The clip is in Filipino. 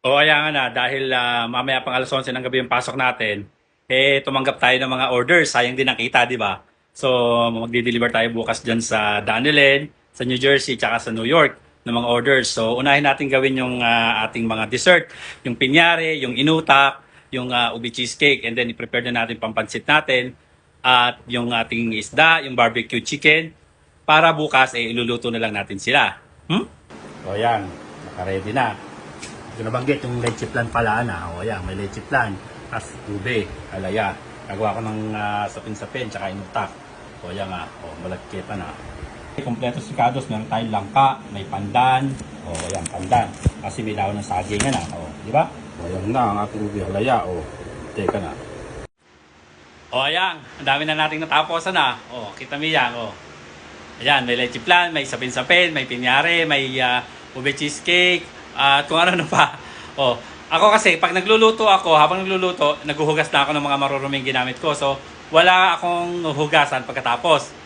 O kaya nga na, dahil ah, mamaya pang alas 11 ng gabi yung pasok natin, eh tumanggap tayo ng mga orders. Sayang din ang kita, di ba? So, magdi-deliver tayo bukas dyan sa Danilin, sa New Jersey, tsaka sa New York ng mga orders. So, unahin natin gawin yung ah, ating mga dessert, yung pinyare, yung inutak, yung ah, ubi cheesecake, and then i-prepare na natin pampansit natin, at yung ating isda, yung barbecue chicken, para bukas, eh, iluluto na lang natin sila. Hmm? O yan, naka-ready na. Ito nabanggit yung leche plan pala na. O yan, may leche plan. Tapos ube, alaya. Nagawa ko ng ah, sapin-sapin, tsaka inutak. O yan nga, o malagkita na. Kompleto si Kados, meron tayong langka, may pandan. O yan, pandan. Kasi may daw ng saging yan ah. O, di ba? O yan na, ang ating ube, alaya. O, teka na. O ayan, ang dami na nating nataposan na. O, kita mo yan. O, Ayan, may leche plan, may sapin-sapin, may pinyare, may uh, ube cheesecake, at kung ano-ano pa. Oh, ako kasi, pag nagluluto ako, habang nagluluto, naghuhugas na ako ng mga maruruming ginamit ko. So, wala akong hugasan pagkatapos.